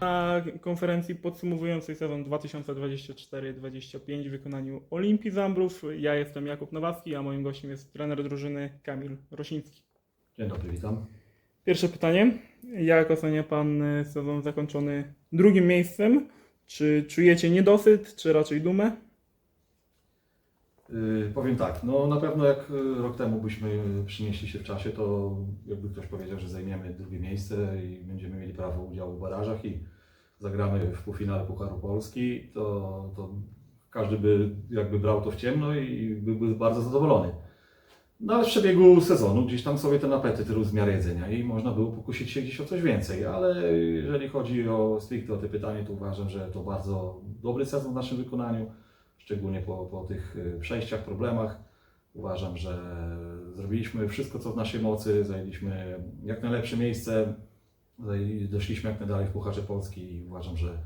Na konferencji podsumowującej sezon 2024-2025 w wykonaniu Olimpii Zambrów. Ja jestem Jakub Nowacki, a moim gościem jest trener drużyny Kamil Rosiński. Dzień dobry, witam. Pierwsze pytanie. Jak ocenia Pan e, sezon zakończony drugim miejscem? Czy czujecie niedosyt, czy raczej dumę? Yy, powiem tak, no na pewno jak y, rok temu byśmy przynieśli się w czasie, to jakby ktoś powiedział, że zajmiemy drugie miejsce i będziemy mieli prawo udziału w barażach i zagramy w półfinale Pucharu Polski, to, to każdy by jakby brał to w ciemno i byłby bardzo zadowolony. No ale w przebiegu sezonu gdzieś tam sobie ten apetyt rósł w miarę jedzenia i można było pokusić się gdzieś o coś więcej, ale jeżeli chodzi o stricte o te pytanie, to uważam, że to bardzo dobry sezon w naszym wykonaniu, szczególnie po, po tych y, przejściach, problemach. Uważam, że zrobiliśmy wszystko, co w naszej mocy, zajęliśmy jak najlepsze miejsce, doszliśmy jak najdalej w Pucharze Polski i uważam, że,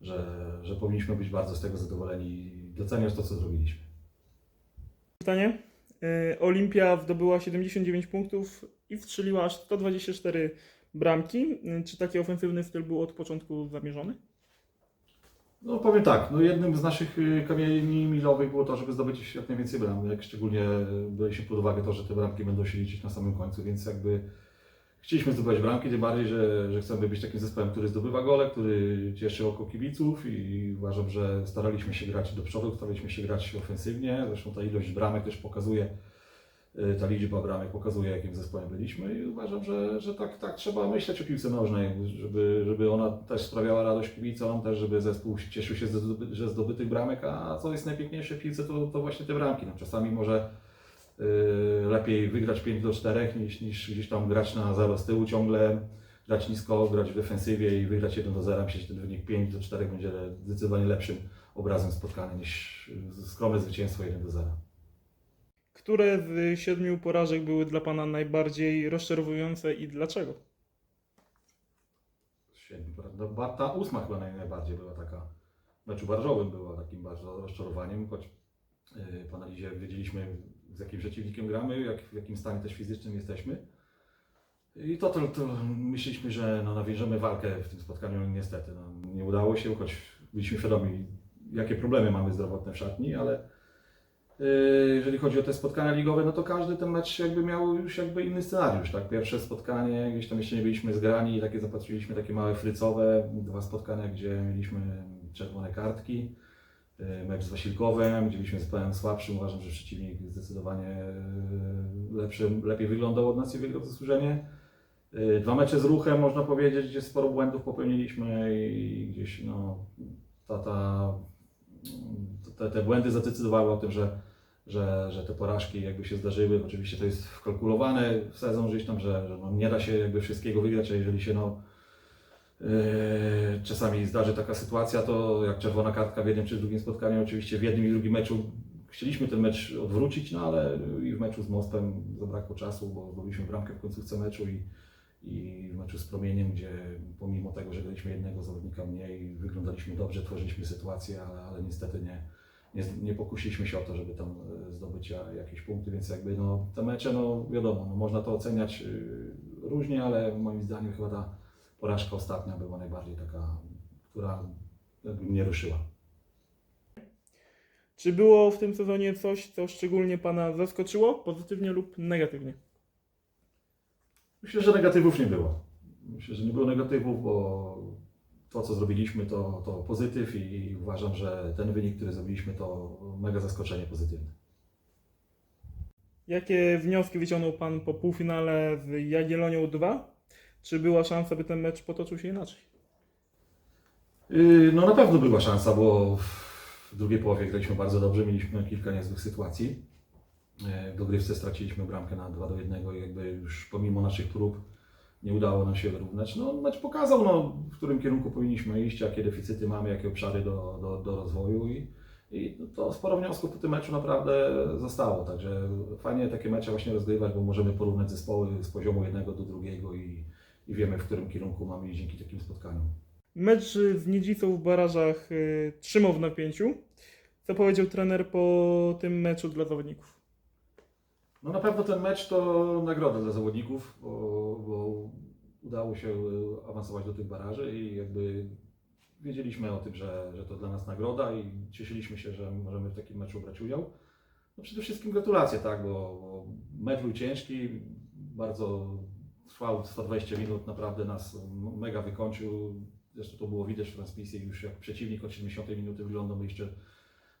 że, że powinniśmy być bardzo z tego zadowoleni i doceniać to, co zrobiliśmy. Pytanie. E, Olimpia zdobyła 79 punktów i strzeliła aż 124 bramki. E, Czy taki ofensywny styl był od początku zamierzony? No powiem tak, no jednym z naszych y, kamieni milowych było to, żeby zdobyć jak najwięcej bramek, szczególnie braliśmy pod uwagę to, że te bramki będą się liczyć na samym końcu, więc jakby chcieliśmy zdobywać bramki, tym bardziej, że, że chcemy być takim zespołem, który zdobywa gole, który cieszy oko kibiców i uważam, że staraliśmy się grać do przodu, staraliśmy się grać ofensywnie, zresztą ta ilość bramek też pokazuje, y, ta liczba bramek pokazuje, jakim zespołem byliśmy i uważam, że, że tak, tak trzeba myśleć o piłce nożnej, żeby, żeby ona też sprawiała radość kibicom, też żeby zespół cieszył się ze zdobytych bramek, a co jest najpiękniejsze w piłce, to, to właśnie te bramki. No, czasami może y, lepiej wygrać 5 do 4 niż, niż gdzieś tam grać na 0 z tyłu ciągle, grać nisko, grać w defensywie i wygrać 1 do 0. Myślę, że ten wynik 5 do 4 będzie zdecydowanie lepszym obrazem spotkania niż skromne zwycięstwo 1 do 0. Które z siedmiu porażek były dla Pana najbardziej rozczarowujące i dlaczego? Świetnie. No, ba- ta ósma chyba naj, najbardziej była taka, w meczu barżowym była takim bardzo rozczarowaniem, choć po analizie wiedzieliśmy z jakim przeciwnikiem gramy, jak, w jakim stanie też fizycznym jesteśmy. I to, to, to myśleliśmy, że no, nawierzemy walkę w tym spotkaniu. Niestety no, nie udało się, choć byliśmy świadomi, jakie problemy mamy zdrowotne w szatni, ale jeżeli chodzi o te spotkania ligowe, no to każdy ten mecz jakby miał już jakby inny scenariusz. Tak? Pierwsze spotkanie, gdzieś tam jeszcze nie byliśmy zgrani, takie zapatrzyliśmy takie małe frycowe, dwa spotkania, gdzie mieliśmy czerwone kartki. Yy, Mecz z Wasilkowem, gdzie byliśmy zespołem słabszym. Uważam, że przeciwnik zdecydowanie yy, lepszy, lepiej wyglądał od nas i wygrał zasłużenie. Yy, Dwa mecze z ruchem, można powiedzieć, gdzie sporo błędów popełniliśmy i gdzieś no, ta, ta, te, te błędy zadecydowały o tym, że, że, że te porażki jakby się zdarzyły. Oczywiście to jest wkalkulowane w sezon gdzieś tam, że, że no, nie da się jakby wszystkiego wygrać, a jeżeli się no, yy, czasami zdarzy taka sytuacja, to jak czerwona kartka w jednym czy drugim spotkaniu, oczywiście w jednym i drugim meczu chcieliśmy ten mecz odwrócić, no ale i w meczu z Mospem zabrakło czasu, bo zdobyliśmy bramkę w końcówce meczu i, i w meczu z Promieniem, gdzie pomimo tego, że graliśmy jednego zawodnika mniej, wyglądaliśmy dobrze, tworzyliśmy sytuację, ale, ale niestety nie, nie, nie pokusiliśmy się o to, żeby tam e, zdobyć ja- jakieś punkty, więc jakby no, te mecze, no wiadomo, no, można to oceniać y, różnie, ale moim zdaniem chyba ta porażka ostatnia była najbardziej taka, która mnie ruszyła. Czy było w tym sezonie coś, co szczególnie Pana zaskoczyło, pozytywnie lub negatywnie? Myślę, że negatywów nie było. Myślę, że nie było negatywów, bo to, co zrobiliśmy, to, to pozytyw i uważam, że ten wynik, który zrobiliśmy, to mega zaskoczenie pozytywne. Jakie wnioski wyciągnął Pan po półfinale z Jagiellonią 2? Czy była szansa, by ten mecz potoczył się inaczej? Yy, No na pewno była szansa, bo w drugiej połowie graliśmy bardzo dobrze, mieliśmy kilka niezłych sytuacji. W dogrywce straciliśmy bramkę na 2 do 1 i jakby już pomimo naszych prób nie udało nam się wyrównać. No mecz pokazał, no, w którym kierunku powinniśmy iść, jakie deficyty mamy, jakie obszary do, do, do rozwoju i, i to sporo wniosków po tym meczu naprawdę zostało, także fajnie takie mecze właśnie rozgrywać, bo możemy porównać zespoły z poziomu jednego do drugiego i, i wiemy, w którym kierunku mamy iść dzięki takim spotkaniom. Mecz z Niedzicą w barażach y, trzymał w napięciu. Co powiedział trener po tym meczu dla zawodników? No na pewno ten mecz to nagroda dla zawodników, bo, bo udało się y, awansować do tych baraży i jakby wiedzieliśmy o tym, że, że to dla nas nagroda i cieszyliśmy się, że możemy w takim meczu brać udział. No przede wszystkim gratulacje, tak, bo, bo mecz był ciężki, bardzo trwał 120 minut, naprawdę nas mega wykończył. Zresztą to było widać w transmisji już jak przeciwnik od 70 minuty wyglądał, my jeszcze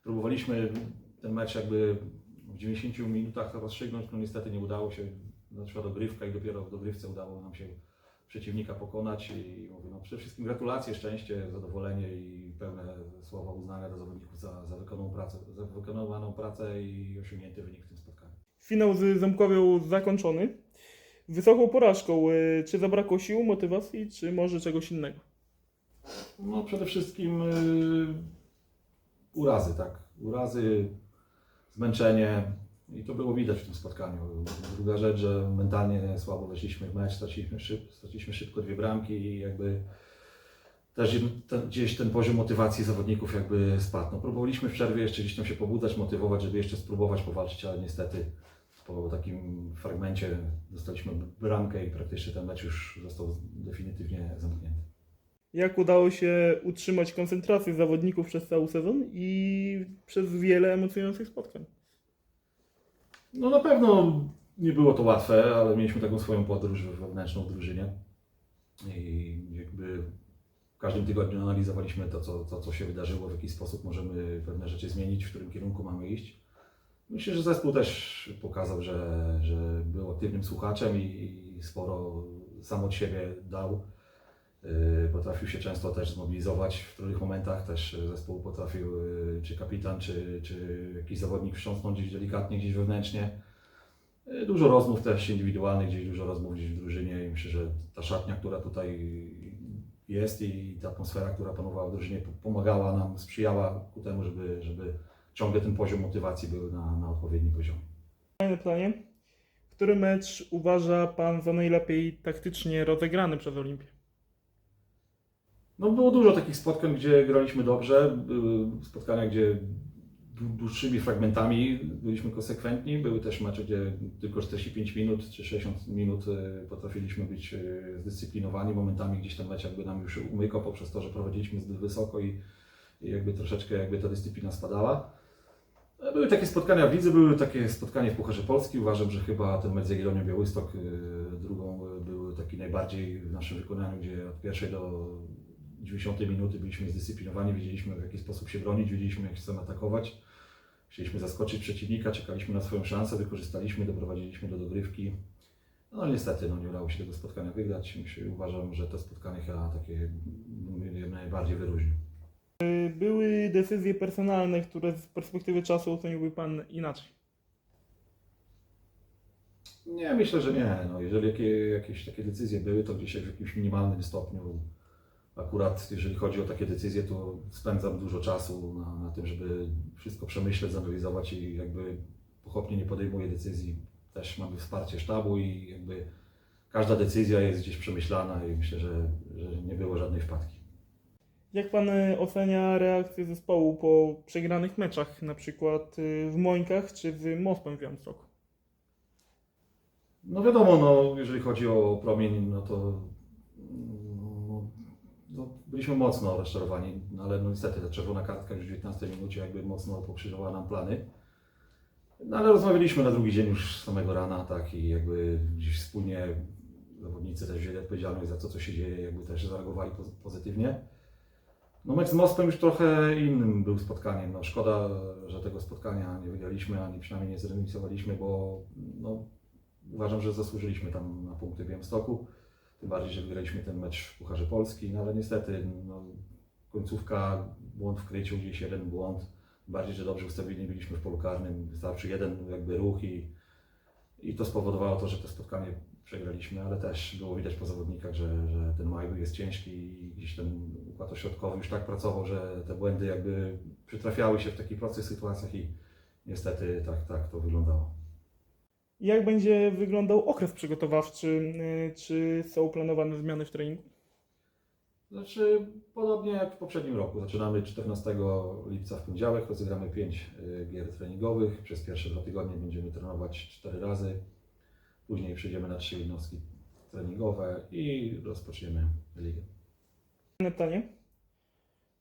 próbowaliśmy ten mecz jakby w 90 minutach rozstrzygnąć, no niestety nie udało się, zaczęła dogrywka i dopiero w dogrywce udało nam się przeciwnika pokonać i mówię, no przede wszystkim gratulacje, szczęście, zadowolenie i pełne słowa uznania dla zawodników za, za, wykonaną pracę, za wykonaną pracę i osiągnięty wynik w tym spotkaniu. Finał z Ząbkowią zakończony. Wysoką porażką. y, Czy zabrakło sił, motywacji, czy może czegoś innego? No przede wszystkim y, urazy, tak. Urazy, zmęczenie i to było widać w tym spotkaniu. Druga rzecz, że mentalnie słabo weszliśmy w mecz, straciliśmy, szyb, straciliśmy szybko dwie bramki i jakby też ten, gdzieś ten poziom motywacji zawodników jakby spadł. No, próbowaliśmy w przerwie jeszcze gdzieś tam się pobudzać, motywować, żeby jeszcze spróbować powalczyć, ale niestety po takim fragmencie dostaliśmy bramkę i praktycznie ten mecz już został definitywnie zamknięty. Jak udało się utrzymać koncentrację zawodników przez cały sezon i przez wiele emocjonujących spotkań? No na pewno nie było to łatwe, ale mieliśmy taką swoją podróż wewnętrzną w drużynie. I jakby w każdym tygodniu analizowaliśmy to co, to, co się wydarzyło, w jaki sposób możemy pewne rzeczy zmienić, w którym kierunku mamy iść. Myślę, że zespół też pokazał, że, że był aktywnym słuchaczem i, i sporo sam od siebie dał. Yy, Potrafił się często też zmobilizować w trudnych momentach. Też zespół potrafił, yy, czy kapitan, czy, czy jakiś zawodnik wstrząsnąć gdzieś delikatnie, gdzieś wewnętrznie. Dużo rozmów też indywidualnych, gdzieś dużo rozmów gdzieś w drużynie i myślę, że ta szatnia, która tutaj jest i ta atmosfera, która panowała w drużynie po- pomagała nam, sprzyjała ku temu, żeby, żeby ciągle ten poziom motywacji był na, na odpowiednim poziomie. Kolejne pytanie. Który mecz uważa Pan za najlepiej taktycznie rozegrany przez Olimpię? No było dużo takich spotkań, gdzie graliśmy dobrze, spotkania, gdzie dłu- dłuższymi fragmentami byliśmy konsekwentni, były też mecze, gdzie tylko 45 minut czy 60 minut e, potrafiliśmy być e, zdyscyplinowani, momentami gdzieś ten mecz jakby nam już umykał poprzez to, że prowadziliśmy zbyt wysoko i, jakby troszeczkę jakby ta dyscyplina spadała. E, Były takie spotkania w lidze, były takie spotkania w Pucharze Polski. Uważam, że chyba ten mecz z Jagiellonią Białystok drugą był taki najbardziej w naszym wykonaniu, gdzie od pierwszej do 90 minuty byliśmy zdyscyplinowani, wiedzieliśmy w jaki sposób się bronić, wiedzieliśmy jak chcemy atakować. Chcieliśmy zaskoczyć przeciwnika, czekaliśmy na swoją szansę, wykorzystaliśmy, doprowadziliśmy do dogrywki. No niestety no, nie udało się tego spotkania wygrać. Uważam, że to spotkanie chyba takie najbardziej wyróżnił. Były decyzje personalne, które z perspektywy czasu oceniłby Pan inaczej? Nie, myślę, że nie. No, jeżeli jakie, jakieś takie decyzje były, to gdzieś w jakimś minimalnym stopniu. Akurat jeżeli chodzi o takie decyzje, to spędzam dużo czasu na, na tym, żeby wszystko przemyśleć, zanalizować i jakby pochopnie nie podejmuję decyzji. Też mamy wsparcie sztabu i jakby każda decyzja jest gdzieś przemyślana i myślę, że, że nie było żadnej wpadki. Jak Pan y, ocenia reakcję zespołu po przegranych meczach, na przykład y, w Mońkach czy z Mospem w Białymstoku? No wiadomo, no, jeżeli chodzi o promień, no to no, byliśmy mocno rozczarowani, no, ale no, niestety ta czerwona kartka już w 19 minucie jakby mocno pokrzyżowała nam plany. No ale rozmawialiśmy na drugi dzień już samego rana, tak, i jakby gdzieś wspólnie zawodnicy też wzięli odpowiedzialność za to, co się dzieje, jakby też zareagowali poz- pozytywnie. No mecz z Mostem już trochę innym był spotkaniem. No, szkoda, że tego spotkania nie wygraliśmy, ani przynajmniej nie zremisowaliśmy, bo no, uważam, że zasłużyliśmy tam na punkty w Białymstoku. Tym bardziej, że wygraliśmy ten mecz w Pucharze Polski, no ale niestety no, końcówka, błąd w kryciu, gdzieś jeden błąd. Bardziej, że dobrze ustawieni byliśmy w polu karnym, wystarczy jeden jakby ruch i, i to spowodowało to, że to spotkanie przegraliśmy, ale też było widać po zawodnikach, że, że ten maj jest ciężki i gdzieś ten układ ośrodkowy już tak pracował, że te błędy jakby przytrafiały się w takich prostych sytuacjach i niestety tak, tak to wyglądało. Jak będzie wyglądał okres przygotowawczy? y, Czy są planowane zmiany w treningu? Znaczy, podobnie jak w poprzednim roku. Zaczynamy 14 lipca w poniedziałek, rozegramy 5 gier treningowych. Przez pierwsze dwa tygodnie będziemy trenować 4 razy. Później przejdziemy na 3 jednostki treningowe i rozpoczniemy ligę. Pytanie.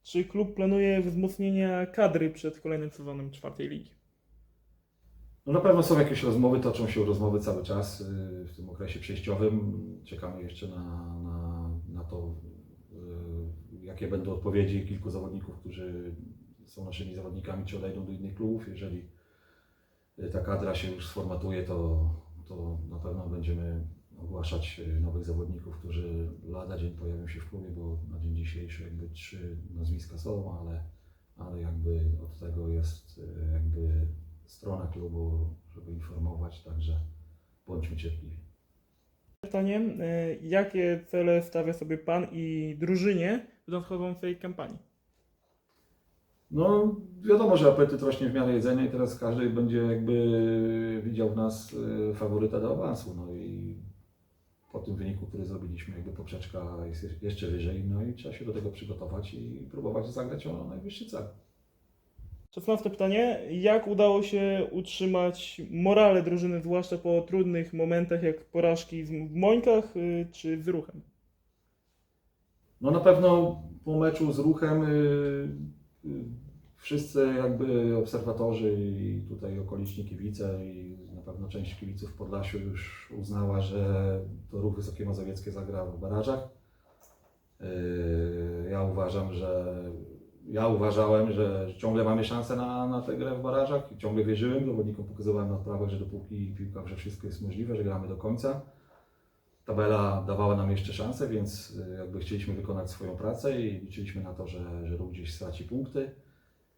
Czy klub planuje wzmocnienia kadry przed kolejnym sezonem czwartej ligi? No na pewno są jakieś rozmowy, toczą się rozmowy cały czas y, w tym okresie przejściowym. Czekamy jeszcze na, na, na to, y, jakie będą odpowiedzi kilku zawodników, którzy są naszymi zawodnikami, czy odejdą do innych klubów. Jeżeli y, ta kadra się już sformatuje, to, to na pewno będziemy ogłaszać nowych zawodników, którzy lada dzień pojawią się w klubie, bo na dzień dzisiejszy jakby trzy nazwiska są, ale, ale jakby od tego jest klubu, żeby informować, także bądźmy cierpliwi. Pytanie. e, Jakie cele stawia sobie Pan i drużynie w nadchodzącej kampanii? No wiadomo, że apetyt rośnie w miarę jedzenia i teraz każdy będzie jakby widział w nas y, faworyta do awansu, no i po tym wyniku, który zrobiliśmy, jakby poprzeczka jest je- jeszcze wyżej, no i trzeba się do tego przygotować i próbować zagrać o najwyższy cel. 16 pytanie. Jak udało się utrzymać morale drużyny, zwłaszcza po trudnych momentach jak porażki w Mońkach y, czy z Ruchem? No na pewno po meczu z ruchem y, y, wszyscy jakby obserwatorzy i tutaj okoliczni kibice i na pewno część kibiców w Podlasiu już uznała, że to ruch Wysokie Mazowieckie zagra w barażach. Ja uważam, że ja uważałem, że ciągle mamy szansę na, na tę grę w barażach ciągle wierzyłem, zawodnikom pokazywałem na odprawach, że dopóki piłka grze wszystko jest możliwe, że gramy do końca tabela dawała nam jeszcze szansę, więc y, jakby chcieliśmy wykonać swoją pracę i liczyliśmy na to, że, że ruch gdzieś straci punkty.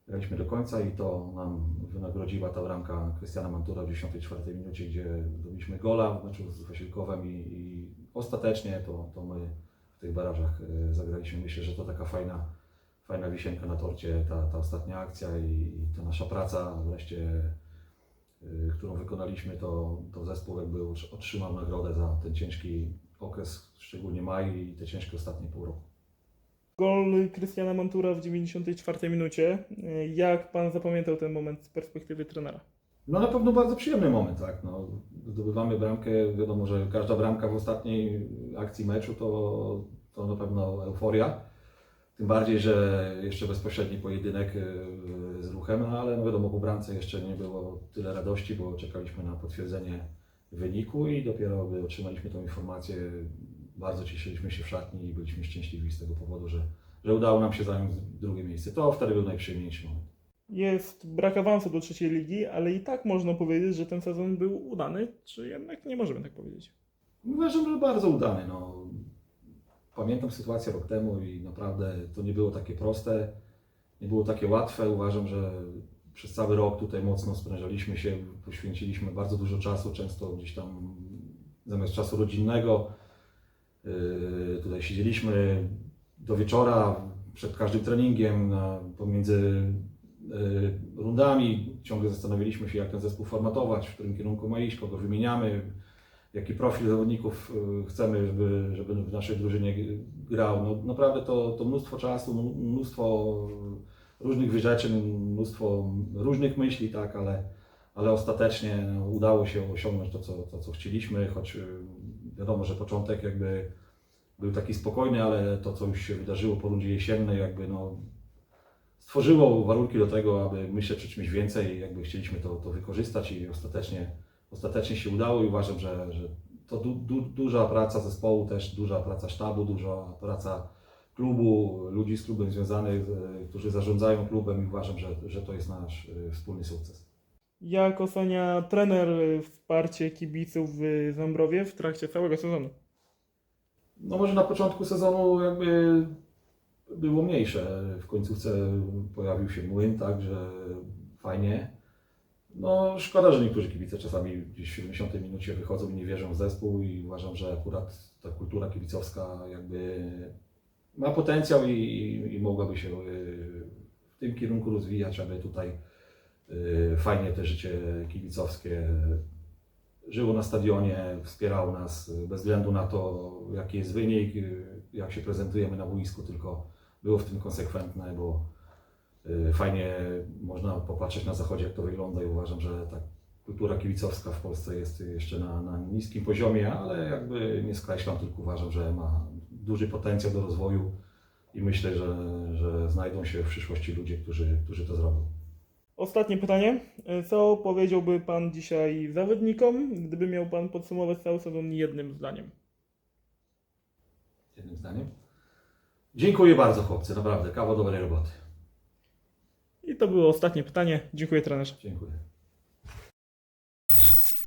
Graliśmy do końca i to nam wynagrodziła ta bramka Krystiana Mantura w 94 minucie, gdzie zdobyliśmy gola w meczu z Wasilkowem i, i ostatecznie to, to my w tych barażach y, zagraliśmy. Myślę, że to taka fajna, fajna wisienka na torcie, ta, ta ostatnia akcja i, i ta nasza praca wreszcie y, którą wykonaliśmy, to, to zespół jakby otrzymał nagrodę za ten ciężki okres, szczególnie maj i te ciężkie ostatnie pół roku. Gol Krystiana Mantura w 94 minucie. Jak Pan zapamiętał ten moment z perspektywy trenera? No na pewno bardzo przyjemny moment, tak. No, zdobywamy bramkę, wiadomo, że każda bramka w ostatniej akcji meczu to, to na pewno euforia. Tym bardziej, że jeszcze bezpośredni pojedynek y, z ruchem, no ale no wiadomo, po bramce jeszcze nie było tyle radości, bo czekaliśmy na potwierdzenie wyniku i dopiero gdy otrzymaliśmy tą informację, bardzo cieszyliśmy się w szatni i byliśmy szczęśliwi z tego powodu, że, że udało nam się zająć drugie miejsce. To wtedy był najprzyjemniejszy moment. Jest brak awansu do trzeciej ligi, ale i tak można powiedzieć, że ten sezon był udany, czy jednak nie możemy tak powiedzieć? Uważam, że bardzo udany. No. Pamiętam sytuację rok temu i naprawdę to nie było takie proste, nie było takie łatwe. Uważam, że przez cały rok tutaj mocno sprężaliśmy się, poświęciliśmy bardzo dużo czasu, często gdzieś tam zamiast czasu rodzinnego. Yy, tutaj siedzieliśmy do wieczora przed każdym treningiem, pomiędzy yy, rundami. Ciągle zastanawialiśmy się, jak ten zespół formatować, w którym kierunku ma iść, kogo wymieniamy, jaki profil zawodników y, chcemy, żeby, żeby w naszej drużynie grał. No, naprawdę to, to mnóstwo czasu, mnóstwo różnych wyrzeczeń, mnóstwo różnych myśli, tak, ale, ale ostatecznie no, udało się osiągnąć to co, to, co chcieliśmy, choć y, wiadomo, że początek jakby był taki spokojny, ale to, co już się wydarzyło po rundzie jesiennej, jakby no, stworzyło warunki do tego, aby myśleć o czymś więcej jakby chcieliśmy to, to wykorzystać i ostatecznie ostatecznie się udało i uważam, że, że to du, du, duża praca zespołu, też duża praca sztabu, duża praca klubu, ludzi z klubem związanych, e, którzy zarządzają klubem i uważam, że, że to jest nasz e, wspólny sukces. Jak ocenia trener y, wsparcie kibiców w Zambrowie w trakcie całego sezonu? No może na początku sezonu jakby było mniejsze, w końcówce pojawił się młyn, tak, że fajnie. No szkoda, że niektórzy kibice czasami gdzieś w 70 minucie wychodzą i nie wierzą w zespół i uważam, że akurat ta kultura kibicowska jakby ma potencjał i, i, i mogłaby się y, w tym kierunku rozwijać, aby tutaj y, fajnie te życie kibicowskie żyło na stadionie, wspierało nas bez względu na to, jaki jest wynik, y, jak się prezentujemy na boisku, tylko było w tym konsekwentne, bo fajnie można popatrzeć na zachodzie, jak to wygląda i uważam, że ta kultura kibicowska w Polsce jest jeszcze na, na niskim poziomie, ale jakby nie skreślam, tylko uważam, że ma duży potencjał do rozwoju i myślę, że, że znajdą się w przyszłości ludzie, którzy, którzy to zrobią. Ostatnie pytanie. E, Co powiedziałby Pan dzisiaj zawodnikom, gdyby miał Pan podsumować cały sezon jednym zdaniem? Jednym zdaniem. Dziękuję bardzo chłopcy, naprawdę, kawał dobrej roboty. To było ostatnie pytanie. Dziękuję trenerze. Dziękuję.